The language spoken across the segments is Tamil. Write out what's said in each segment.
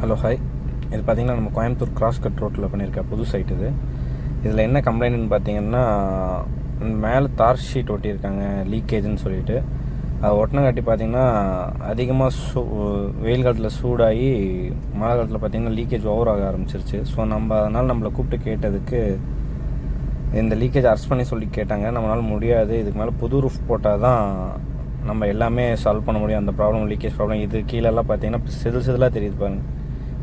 Hello hi. இது பார்த்தீங்கன்னா நம்ம கோயம்புத்தூர் கிராஸ் கட் ரோட்டில் பண்ணியிருக்க புது சைட் இது. இதில் என்ன கம்ப்ளைண்ட்னு பார்த்தீங்கன்னா மேலே தார் ஷீட் ஒட்டியிருக்காங்க லீக்கேஜ்னு சொல்லிட்டு. அது ஒட்டினங்காட்டி பார்த்தீங்கன்னா அதிகமாக சூ வெயில் காலத்தில் சூடாகி மழை காலத்தில் பார்த்தீங்கன்னா லீக்கேஜ் ஓவர் ஆக ஆரம்பிச்சிருச்சு. ஸோ நம்ம அதனால் நம்மளை கூப்பிட்டு கேட்டதுக்கு இந்த லீக்கேஜ் அரெஸ்ட் பண்ணி சொல்லி கேட்டாங்க. நம்மளால் முடியாது. இதுக்கு மேலே புது ரூஃப் போட்டால் தான் நம்ம எல்லாமே சால்வ் பண்ண முடியும். அந்த ப்ராப்ளம் லீக்கேஜ் ப்ராப்ளம் இது கீழெல்லாம் பார்த்தீங்கன்னா செதில் செதிலாக தெரியுது பாருங்கள்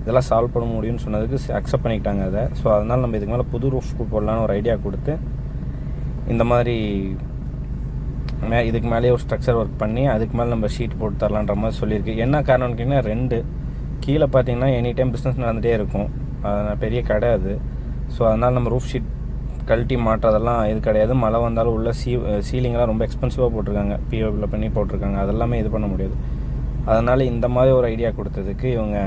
இதெல்லாம் சால்வ் பண்ண முடியும்னு சொன்னதுக்கு அக்செப்ட் பண்ணிக்கிட்டாங்க அதை. ஸோ அதனால் நம்ம இதுக்கு மேலே புது ரூஃப் போடலான்னு ஒரு ஐடியா கொடுத்து இந்த மாதிரி மே இதுக்கு மேலேயே ஒரு ஸ்ட்ரக்சர் ஒர்க் பண்ணி அதுக்கு மேலே நம்ம ஷீட் போட்டு தரலான்ற மாதிரி சொல்லியிருக்கு. என்ன காரணம்னு கேட்டிங்கன்னா ரெண்டு. கீழே பார்த்தீங்கன்னா எனி டைம் பிஸ்னஸ் நடந்துகிட்டே இருக்கும். அது பெரிய கடை அது. ஸோ அதனால் நம்ம ரூஃப் ஷீட் கழட்டி மாட்டுறதெல்லாம் இது கிடையாது. மழை வந்தாலும் உள்ள சீ சீலிங்லாம் ரொம்ப எக்ஸ்பென்சிவாக போட்டிருக்காங்க. பிஓபியில் பண்ணி போட்டிருக்காங்க. அதெல்லாமே இது பண்ண முடியாது. அதனால் இந்த மாதிரி ஒரு ஐடியா கொடுத்ததுக்கு இவங்க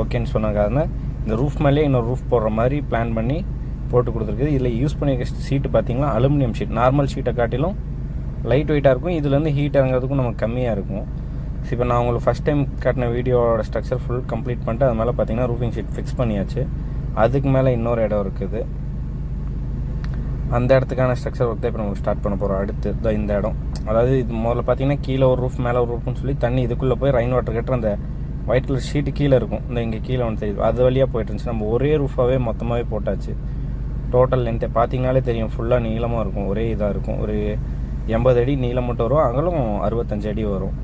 ஓகேன்னு சொன்னாங்க. இந்த ரூஃப் மேலேயே இன்னொரு ரூஃப் போடுற மாதிரி பிளான் பண்ணி போட்டு கொடுத்துருக்குது. இதில் யூஸ் பண்ணியிருக்க சீட்டு பார்த்திங்கன்னா அலுமினியம் ஷீட் நார்மல் ஷீட்டை காட்டிலும் லைட் வெயிட்டாக இருக்கும். இதுலேருந்து ஹீட் இறங்குறதுக்கும் நமக்கு கம்மியாக இருக்கும். ஸோ இப்போ நான் உங்களுக்கு ஃபஸ்ட் டைம் காட்டின வீடியோவோட ஸ்ட்ரக்சர் ஃபுல் கம்ப்ளீட் பண்ணிட்டு அது மேலே பார்த்தீங்கன்னா ரூஃபிங் ஷீட் ஃபிக்ஸ் பண்ணியாச்சு. அதுக்கு மேலே இன்னொரு இடம் இருக்குது. அந்த இடத்துக்கான ஸ்ட்ரக்சர் ஒர்க் தான் இப்போ நம்ம ஸ்டார்ட் பண்ண போகிறோம் அடுத்து தான் இந்த இடம். அதாவது இது முதல்ல பார்த்தீங்கன்னா கீழே ஒரு ரூஃப் மேலே ஒரு ரூஃப்னு சொல்லி தண்ணி இதுக்குள்ளே போய் ரெயின் வாட்டர் கட்டுற அந்த ஒயிட் கலர் ஷீட்டு கீழே இருக்கும். இந்த இங்கே கீழே வந்து தெரியுது. அது வழியாக போயிட்டு இருந்துச்சு. நம்ம ஒரே ரூஃபாகவே மொத்தமாகவே போட்டாச்சு. டோட்டல் லென்த்தை பார்த்தீங்கனாலே தெரியும். ஃபுல்லாக நீளமாக இருக்கும். ஒரே இதாக இருக்கும். ஒரு எண்பது அடி நீளம் மட்டும் வரும். அகலும் அறுபத்தஞ்சு அடி வரும்.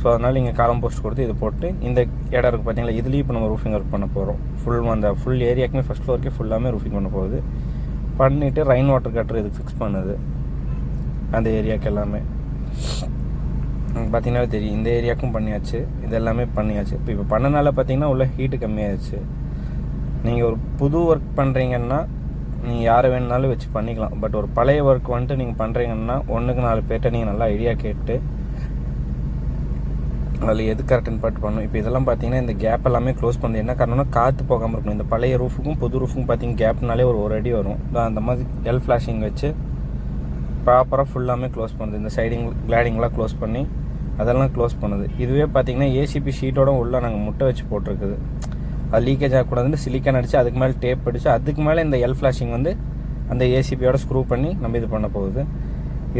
ஸோ அதனால் இங்கே காலம் போஸ்ட் கொடுத்து இது போட்டு இந்த இடம் இருக்குது பார்த்தீங்களா இதுலேயும் இப்போ நம்ம ரூஃபிங் ஒர்க் பண்ண போகிறோம் ஃபுல் அந்த ஃபுல் ஏரியாக்குமே ஃபஸ்ட் ஃப்ளோருக்கே ஃபுல்லாமே ரூஃபிங் பண்ண போகுது. பண்ணிவிட்டு ரெயின் வாட்டர் கட்டர் இது ஃபிக்ஸ் பண்ணுது. அந்த ஏரியாவுக்கு எல்லாமே. பார்த்தீங்கன்னா தெரியும். இந்த ஏரியாவுக்கும் பண்ணியாச்சு. இது எல்லாமே பண்ணியாச்சு. இப்போ இப்போ பண்ணனால பார்த்தீங்கன்னா உள்ள ஹீட்டு கம்மியாகிடுச்சு நீங்கள் ஒரு புது ஒர்க் பண்ணுறீங்கன்னா நீங்கள் யாரை வேணுனாலும் வச்சு பண்ணிக்கலாம். பட் ஒரு பழைய ஒர்க் வந்துட்டு நீங்கள் பண்ணுறீங்கன்னா ஒன்றுக்கு நாலு பேர்கிட்ட நீங்கள் நல்லா ஐடியா கேட்டு அதில் எது கரெக்டுன்னு பாட்டு பண்ணணும் இப்போ இதெல்லாம் பார்த்தீங்கன்னா இந்த கேப் எல்லாமே க்ளோஸ் பண்ணுது என்ன காரணம்னா காற்று போகாமல் இருக்கணும். இந்த பழைய ரூஃபுக்கும் புது ரூஃபுக்கும் பார்த்தீங்கன்னா கேப்னாலே ஒரு ஒரு அடி வரும். அந்த மாதிரி எல் ஃப்ளாஷிங் வச்சு ப்ராப்பராக ஃபுல்லாமே க்ளோஸ் பண்ணுது. இந்த சைடிங் கிளாடிங்லாம் க்ளோஸ் பண்ணி அதெல்லாம் க்ளோஸ் பண்ணுது. இதுவே பார்த்தீங்கன்னா ஏசிபி ஷீட்டோட உள்ளே நாங்கள் முட்டை வச்சு போட்டிருக்குது. அது லீக்கேஜ் ஆகக்கூடாதுன்னு சிலிக்கான் அடித்து அதுக்கு மேலே டேப் அடித்து அதுக்கு மேலே இந்த எல் ஃப்ளாஷிங் வந்து அந்த ஏசிபியோட ஸ்க்ரூ பண்ணி நம்ம இது பண்ண போகுது.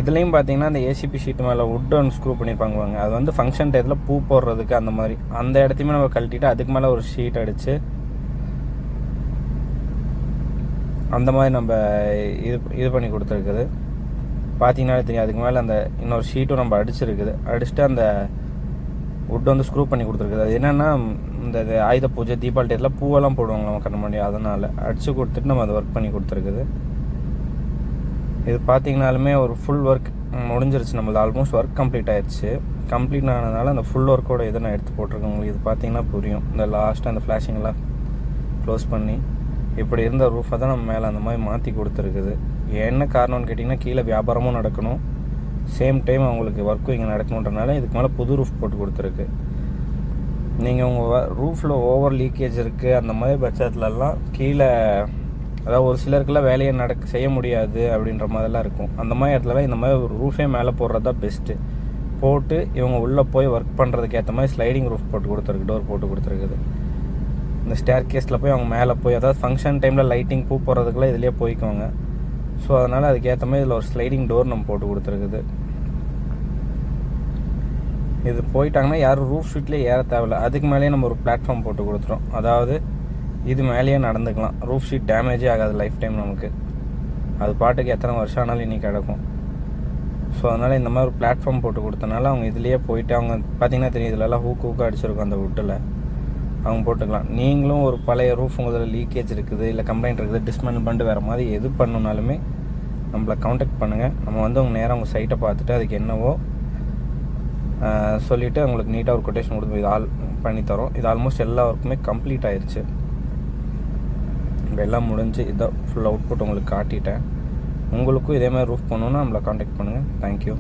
இதுலேயும் பார்த்தீங்கன்னா அந்த ஏசிபி ஷீட் மேலே வுட் ஒன்று ஸ்க்ரூ பண்ணியிருப்பாங்க வாங்க அது வந்து ஃபங்க்ஷன் டயத்தில் பூ போடுறதுக்கு அந்த மாதிரி. அந்த இடத்தையுமே நம்ம கழட்டிட்டு அதுக்கு மேலே ஒரு ஷீட் அடித்து அந்த மாதிரி நம்ம இது இது பண்ணி கொடுத்துருக்குது. பார்த்தீங்கன்னாலே தெரியும். அதுக்கு மேலே அந்த இன்னொரு ஷீட்டும் நம்ம அடிச்சிருக்குது. அடிச்சுட்டு அந்த வுட் வந்து ஸ்க்ரூ பண்ணி கொடுத்துருக்குது. அது என்னென்னா இந்த இது ஆயுத பூஜை தீபாவளி டயத்தில் பூவெல்லாம் போடுவாங்க நம்ம கண்ண முடியும் அதனால் அடித்து கொடுத்துட்டு நம்ம அதை ஒர்க் பண்ணி கொடுத்துருக்குது. இது பார்த்தீங்கனாலுமே ஒரு ஃபுல் ஒர்க் முடிஞ்சிருச்சு. நம்மளது ஆல்மோஸ்ட் ஒர்க் கம்ப்ளீட் ஆயிடுச்சு. கம்ப்ளீட் ஆனதுனால அந்த ஃபுல் ஒர்க்கோட இதை நான் எடுத்து போட்டிருக்கேன். உங்களுக்கு இது பார்த்தீங்கன்னா புரியும். இந்த லாஸ்ட்டு அந்த ஃப்ளாஷிங்லாம் க்ளோஸ் பண்ணி இப்படி இருந்த ரூஃபை தான் நம்ம மேலே அந்த மாதிரி மாற்றி கொடுத்துருக்குது. என்ன காரணம்னு கேட்டிங்கன்னா கீழே வியாபாரமும் நடக்கணும். சேம் டைம் அவங்களுக்கு ஒர்க்கும் இங்கே நடக்கணுன்றனால இதுக்கு மேலே புது ரூஃப் போட்டு கொடுத்துருக்கு. நீங்கள் உங்கள் ரூஃபில் ஓவர் லீக்கேஜ் இருக்குது அந்த மாதிரி பட்சத்துலலாம் கீழே அதாவது ஒரு சிலருக்குலாம் வேலையை நடக்க செய்ய முடியாது அப்படின்ற மாதிரிலாம் இருக்கும். அந்த மாதிரி இடத்துலலாம் இந்த மாதிரி ஒரு ரூஃபே மேலே போடுறது தான் பெஸ்ட்டு போட்டு இவங்க உள்ளே போய் ஒர்க் பண்ணுறதுக்கு ஏற்ற மாதிரி ஸ்லைடிங் ரூஃப் போட்டு கொடுத்துருக்கு டோர் போட்டு கொடுத்துருக்குது. இந்த ஸ்டேர் கேஸில் போய் அவங்க மேலே போய் அதாவது ஃபங்க்ஷன் டைமில் லைட்டிங் பூ போடுறதுக்குலாம் இதுலேயே போய்க்குவாங்க. ஸோ அதனால் அதுக்கேற்ற மாதிரி இதில் ஒரு ஸ்லைடிங் டோர் நம்ம போட்டு கொடுத்துருக்குது. இது போயிட்டாங்கன்னா யாரும் ரூஃப் ஷீட்லேயே ஏற தேவையில்ல. அதுக்கு மேலேயே நம்ம ஒரு பிளாட்ஃபார்ம் போட்டு கொடுத்துரும். அதாவது இது மேலேயே நடந்துக்கலாம். ரூஃப் ஷீட் டேமேஜே ஆகாது லைஃப் டைம் நமக்கு. அது பாட்டுக்கு எத்தனை வருஷம் ஆனாலும் இன்றைக்கி கிடக்கும். ஸோ அதனால் இந்த மாதிரி ஒரு பிளாட்ஃபார்ம் போட்டு கொடுத்தனால அவங்க இதுலேயே போயிட்டு அவங்க பார்த்தீங்கன்னா தெரியும் இதிலலாம் ஹூக் ஹூக்காக அடிச்சிருக்கும் அந்த வுட்டில் அவங்க போட்டுக்கலாம். நீங்களும் ஒரு பழைய ரூஃப் உங்களில் லீக்கேஜ் இருக்குது இல்லை கம்ப்ளைண்ட் இருக்குது டிஸ்மெண்ட் பண்ணிட்டு வேறு மாதிரி எது பண்ணுனாலுமே நம்மளை காண்டாக்ட் பண்ணுங்கள் நம்ம வந்து உங்கள் நேராக உங்கள் சைட்டை பார்த்துட்டு அதுக்கு என்னவோ சொல்லிவிட்டு உங்களுக்கு நீட்டாக ஒரு கொட்டேஷன் கொடுத்து இது ஆல் பண்ணித்தரோம் இது ஆல்மோஸ்ட் எல்லா ஒர்க்குமே கம்ப்ளீட் ஆயிடுச்சு எல்லாம் முடிஞ்சு இதான் ஃபுல் அவுட்புட் உங்களுக்கு காட்டிட்டேன். உங்களுக்கும் இதே மாதிரி ரூஃப் பண்ணணுன்னா நம்மளை காண்டாக்ட் பண்ணுங்கள் தேங்க்யூ